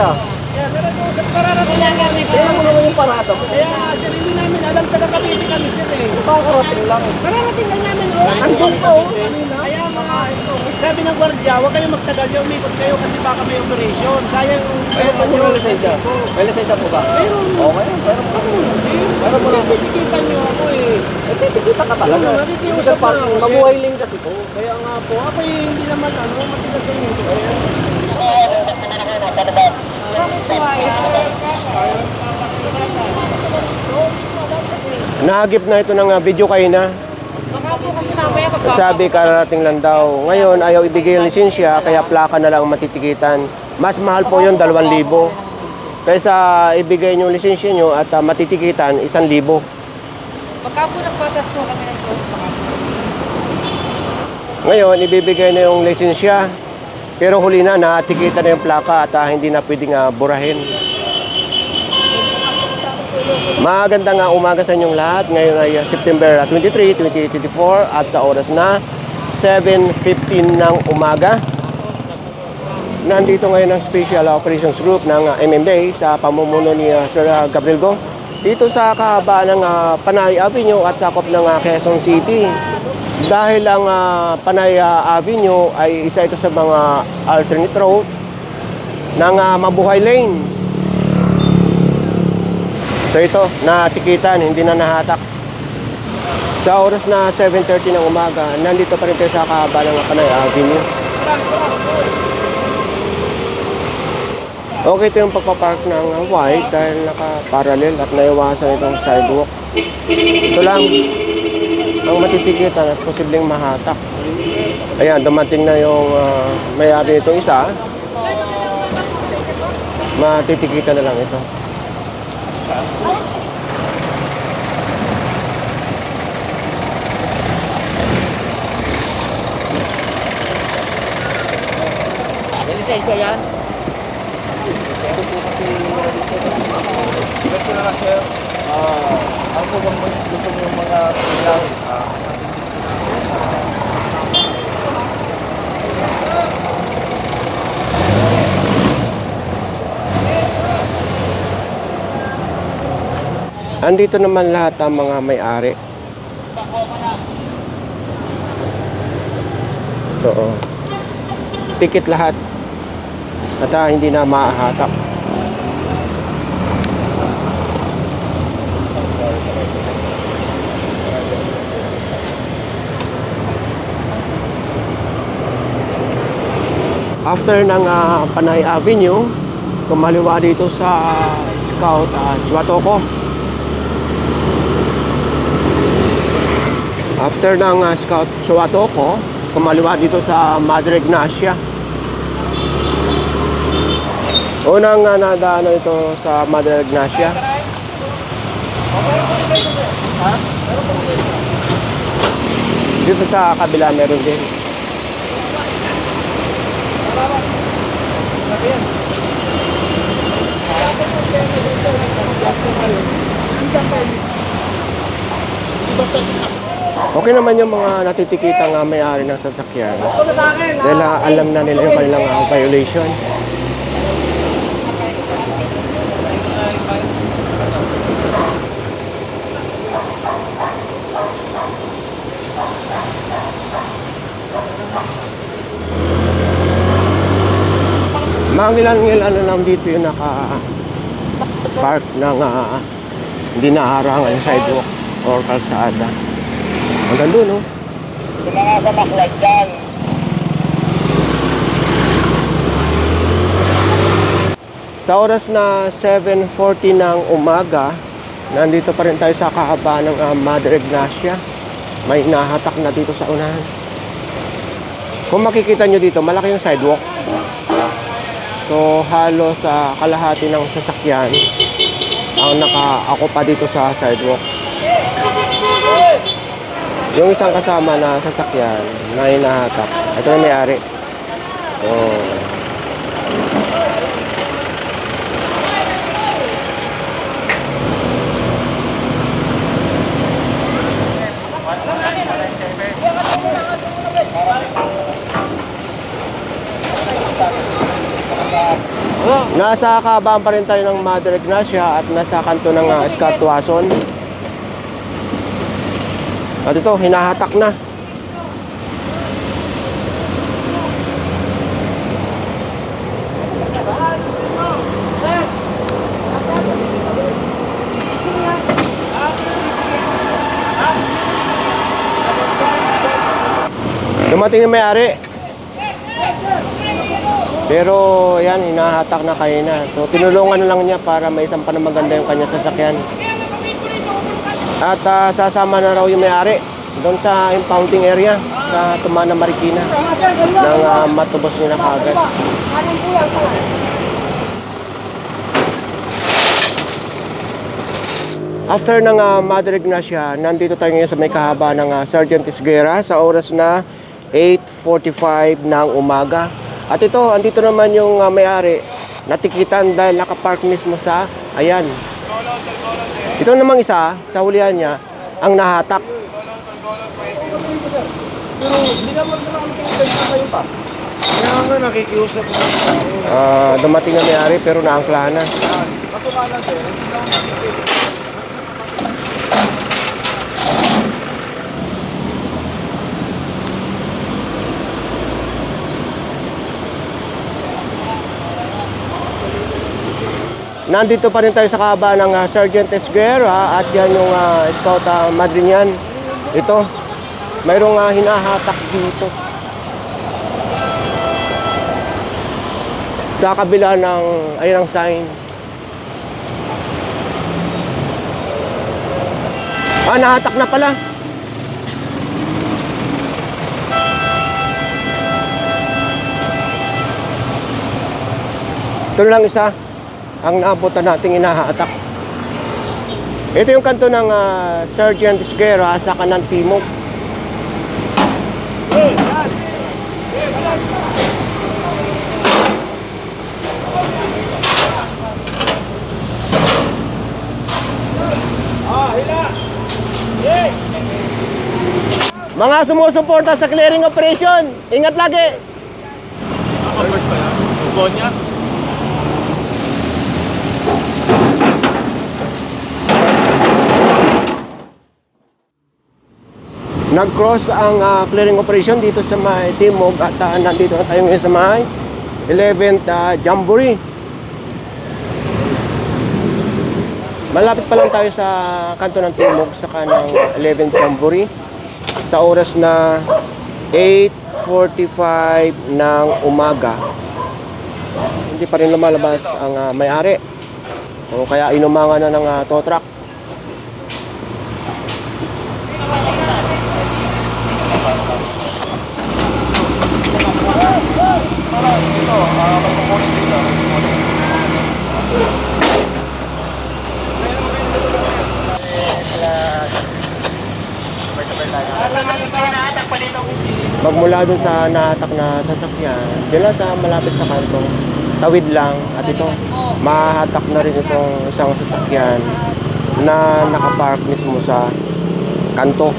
lisensya? Kaya narating kararating lang namin sir. Tingnan mo naman yung parada mo. Kaya nga sir, hindi namin alam taga Cavite kami sir eh. Makakarating lang. Kararating lang namin oh. Andun ka oh. Kanina. Kaya mga sabi ng gwardiya, huwag kayong magtagal yung umikot kayo kasi baka may operation. Sayang Ayun po yung lisensya. May lisensya po ba? Meron. Okay, pero Ako lang sir. Pero Kasi mga- titikita niyo ako eh. eh, titikita ka talaga. Oo, nakikiusap Kasi na ako, sir. mabuhay link kasi po. Kaya nga po, ako eh, hindi naman ano, matigas yung ito. Kaya Nahagip na ito ng ah, video kayo na. At sabi kararating lang daw. Ngayon ayaw ibigay yung lisensya kaya plaka na lang ang matitikitan. Mas mahal po yun 2,000. Kaysa ibigay nyo yung lisensya nyo at ah, matitikitan 1,000. Pagka po nagpatas po kami ng. Ngayon ibibigay na yung lisensya. Pero huli na natikita na yung plaka at ah, hindi na pwedeng ah, burahin. Maganda nga umaga sa inyong lahat. Ngayon ay uh, September 23, 2024 at sa oras na 7.15 ng umaga. Nandito ngayon ang Special Operations Group ng uh, MMDA sa pamumuno ni uh, Sir uh, Gabriel Go. Dito sa kahabaan ng uh, Panay Avenue at sakop ng uh, Quezon City. Dahil ang uh, Panay uh, Avenue ay isa ito sa mga alternate road ng uh, Mabuhay Lane. So ito, natikitan, hindi na nahatak. Sa oras na 7.30 ng umaga, nandito pa rin tayo sa kahaba ng Panay Avenue. Okay ito yung pagpapark ng white dahil naka-parallel at naiwasan itong sidewalk. Ito lang ang matitikitan at posibleng mahatak. Ayan, dumating na yung uh, may-ari nitong isa. Matitikitan na lang ito. Lisensya yan? Ito sir. Ah, ano po bang gusto niyo mga pinag Andito naman lahat ang mga may-ari. So, oh. ticket lahat. At ah, hindi na maahatak. After ng ah, Panay Avenue, kumaliwa dito sa Scout uh, Chuatoco. After ng uh, Scout Chuatoco, kumaliwa dito sa Madre Ignacia. Unang uh, nadaanan ito sa Madre Ignacia. Dito sa kabila meron din. Okay naman yung mga natitikita nga may-ari ng sasakyan. Dahil ah, alam na nila yung kanilang ah, violation. Mangilan-ngilan na lang dito yung naka park ng ah, hindi naharangan yung sidewalk or kalsada. Hanggang doon, no? Yung mga samaklag dyan. Sa oras na 7.40 ng umaga, nandito pa rin tayo sa kahaba ng ah, Mother Ignacia. May nahatak na dito sa unahan. Kung makikita nyo dito, malaki yung sidewalk. So, halos sa kalahati ng sasakyan ang naka-ako dito sa sidewalk. Yung isang kasama na sasakyan na hinahatak, ito na may-ari. Oh. Nasa kabaan pa rin tayo ng Mother Ignacia at nasa kanto ng uh, Escatuason. At ito, hinahatak na. Dumating na may-ari. Pero yan, hinahatak na kayo na. So tinulungan na lang niya para may isang pa na maganda yung kanyang sasakyan. At ah, sasama na raw yung may-ari doon sa impounding area sa Tumana Marikina nang ah, matubos niya na kagad. After ng uh, Mother Ignacia, nandito tayo ngayon sa may kahaba ng ah, Sergeant Isguera sa oras na 8.45 ng umaga. At ito, andito naman yung ah, may-ari natikitan dahil nakapark mismo sa, ayan. Ito namang isa, sa hulihan niya, ang nahatak. Pero hindi naman sila kami kinitensya kayo pa. Kaya nga nakikiusap. Ah, dumating na may-ari pero naangklahan na. Katukalan sir. Nandito pa rin tayo sa kaba ng ah, Sergeant Esguera at yan yung uh, Scout uh, Madrinian. Ito, mayroong ah, hinahatak dito. Sa kabila ng, ayun ang sign. Ah, nahatak na pala. Ito lang isa ang naabutan nating inahatak. Ito yung kanto ng ah, Sergeant Esguera sa kanan timog. Mga sumusuporta sa clearing operation, ingat lagi! Nag-cross ang ah, clearing operation dito sa may Timog at ah, nandito na tayo ngayon sa may 11th ah, Jamboree. Malapit pa lang tayo sa kanto ng Timog sa kanang 11th Jamboree sa oras na 8.45 ng umaga. Hindi pa rin lumalabas ang ah, may-ari. O kaya inumangan na ng uh, tow truck. Magmula dun sa nahatak na sasakyan, dyan lang sa malapit sa kanto, tawid lang at ito, mahatak na rin itong isang sasakyan na nakapark mismo sa kanto.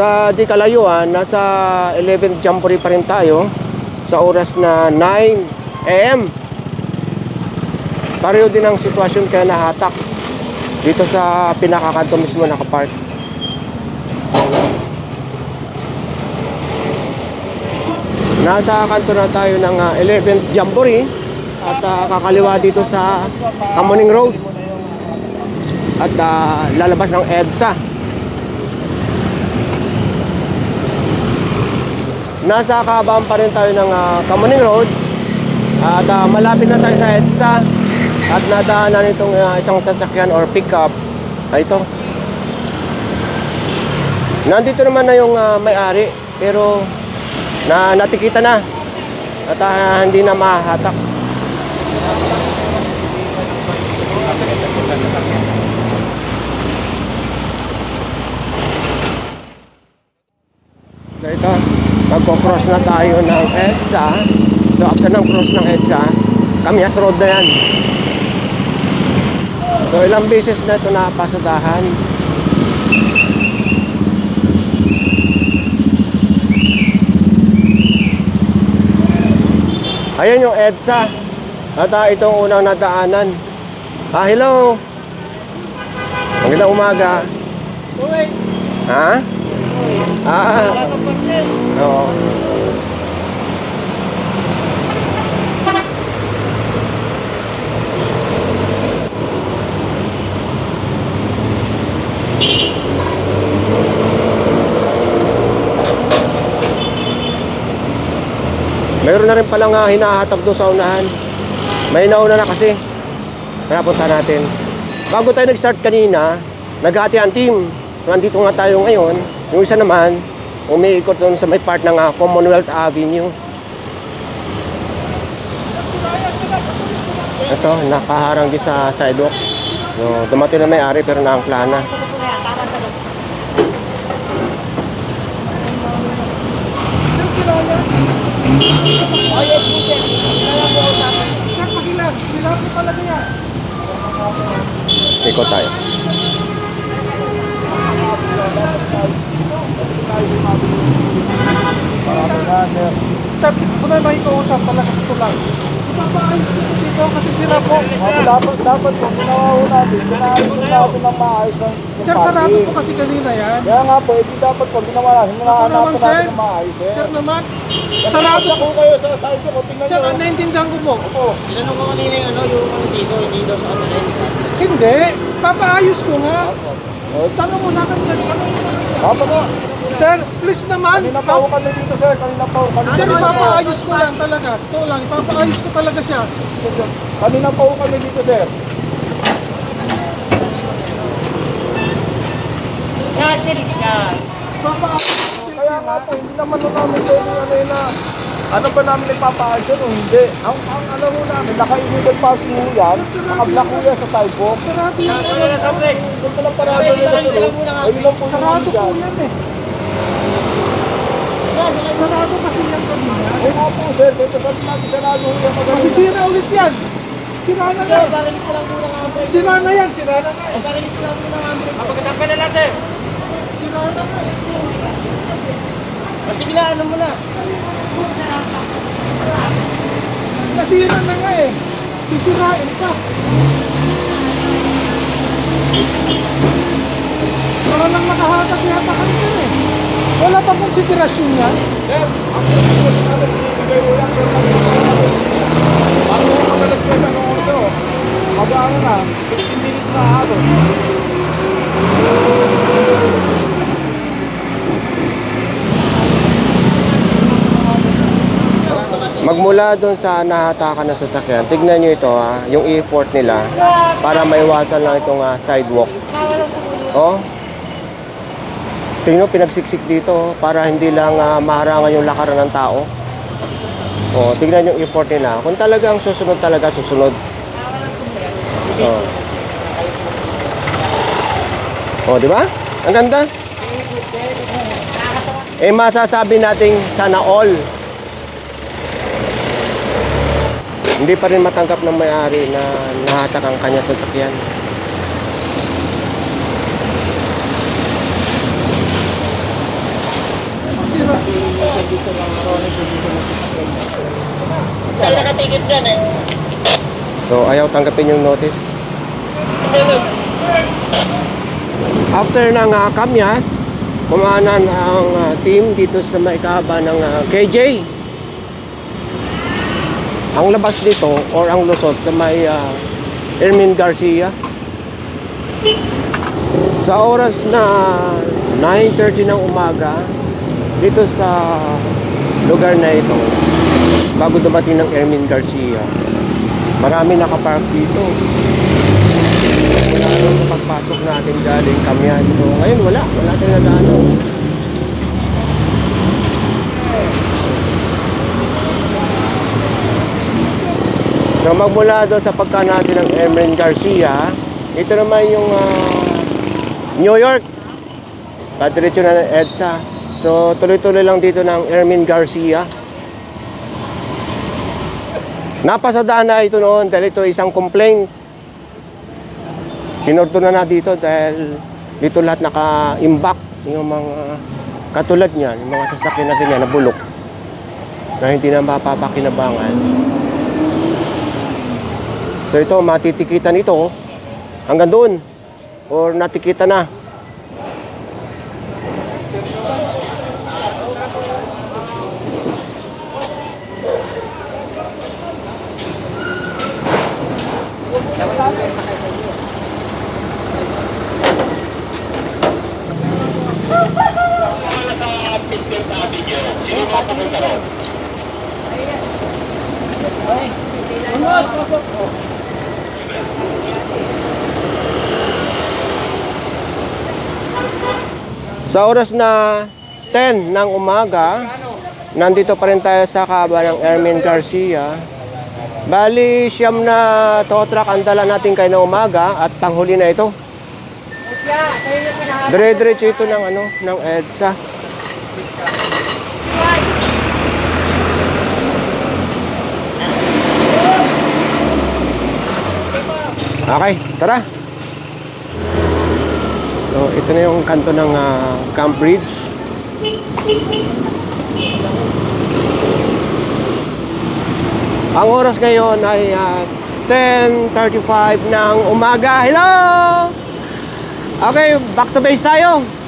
Sa di kalayuan, nasa 11th Jamboree pa rin tayo sa oras na 9 AM. Pareho din ang sitwasyon kaya nahatak dito sa pinakakanto mismo nakapark. Nasa kanto na tayo ng ah, 11th Jamboree at ah, kakaliwa dito sa Kamuning Road at ah, lalabas ng EDSA. Nasa kabaan pa rin tayo ng uh, Kamuning Road. At ah, malapit na tayo sa EDSA. At nadaanan itong ah, isang sasakyan or pickup. Ay ito. Nandito naman na yung ah, may-ari. Pero na natikita na. At ah, hindi na mahahatak. So ito, magko-cross na tayo ng EDSA. So after ng cross ng EDSA, Kamias Road na yan. So ilang beses na ito napasadahan. Ayan yung EDSA. At ah, itong unang nadaanan. Ah, hello. Magandang umaga. Uy, Ha? Ah, wala. Mayroon na rin palang uh, hinahatag doon sa unahan. May nauna na kasi. Tara, punta natin. Bago tayo nag-start kanina, naghati ang team. So, andito nga tayo ngayon. Yung isa naman, umiikot doon sa may part ng ah, Commonwealth Avenue. Ito, nakaharang din sa sidewalk. So, dumating na may-ari pero naangkla na. Oh, yes sir. Kailangan po. Sir, pagilan. Ikot tayo. Sir, kung na makikausap talaga ito lang. Ipapaayos ko dito kasi sira po. dapat dapat po ginawa ho natin, ginaayos ho natin ng maayos ang yung Sir, sarado po kasi kanina yan. Kaya nga po, hindi dapat po ginawa natin, Ako hinahanapan sir. natin ng maayos eh. Sir naman, Sarado po kayo sa side ko, tingnan Sir, nyo. ang naiintindihan ko po. Opo. Tinanong ko kanina yung ano, yung ano dito, hindi daw sa kanila, hindi. Papaayos ko nga. Tanong mo na kanina. Dapat po. Sir, please naman. Kanina pa ho kami dito sir, kanina pa ho kami Sir, ipapaayos ko lang talaga. Ito lang, ipapaayos ko talaga siya. Kanina pa ho kami dito sir. Yan, yan. Kaya nga po, hindi naman ho namin pwede ano yun na ano ba namin nagpapaayos yun o hindi. Ang, ang ano ho namin, naka-illegal parking ho yan, naka-block ho yan sa sidewalk. Sarado yan. Kung lang parado nila sir, oh. ayun lang po yung Sarado po dyan. yan eh. Sarado kasi yan kanina. Eh nga po sir, dito sa natin sarado. Masisira ulit yan. Sira na yan. parilis na lang muna ng ambre. Sira na yan. Sira na nga eh. Parilis na lang muna ng ambre. Kapagkatang ka na sir. Sira na nga eh. O lang, ano. Nasira na nga eh. Sisirain pa. Para lang makahatag yata ka sir eh. Wala pa konsiderasyon yan. Sir, ang pagkakas namin, ibigay mo na, 15 minutes na halos. Magmula doon sa nahatakan na sasakyan, tignan nyo ito ha, yung effort nila para maiwasan lang itong ah, sidewalk. Oh. Tingnan pinagsiksik dito para hindi lang ah, maharangan yung lakaran ng tao. Oh, tignan yung effort nila. Kung talagang susunod talaga, susunod. Oh. Oh, di ba? Ang ganda. Eh masasabi nating sana all. Hindi pa rin matanggap ng may-ari na nahatak ang kanya sasakyan. Sir, nakatigit dyan eh. So ayaw tanggapin yung notice. After ng uh, Kamyas, kumanan ang ah, team dito sa may ng ah, KJ. Ang labas dito or ang lusot sa may ah, Ermin Garcia. Sa oras na 9.30 ng umaga, dito sa lugar na ito, bago dumating ng Ermin Garcia, marami nakapark dito. Wala nang sa pagpasok natin galing Kamyan. So ngayon wala, wala tayong nadaanan. So magmula doon sa pagka natin ng Ermin Garcia, ito naman yung ah, New York. Padiretso na ng EDSA. So tuloy-tuloy lang dito ng Ermin Garcia. Napasadaan na ito noon dahil ito isang complaint Tinorto na na dito dahil dito lahat naka-imbak yung mga katulad niyan, yung mga sasakyan natin yan na bulok na hindi na mapapakinabangan. So ito, matitikitan ito hanggang doon or natikita na. Sa oras na 10 ng umaga, nandito pa rin tayo sa kaaba ng Ermin Garcia. Bali, siyam na tow truck ang dala natin kayo ng umaga at panghuli na ito. Dire-diretso ito ng ano, ng EDSA. Okay, tara. So, ito na yung kanto ng ah, Camp Bridge. Ang oras ngayon ay ah, 10.35 ng umaga. Hello! Okay, back to base tayo.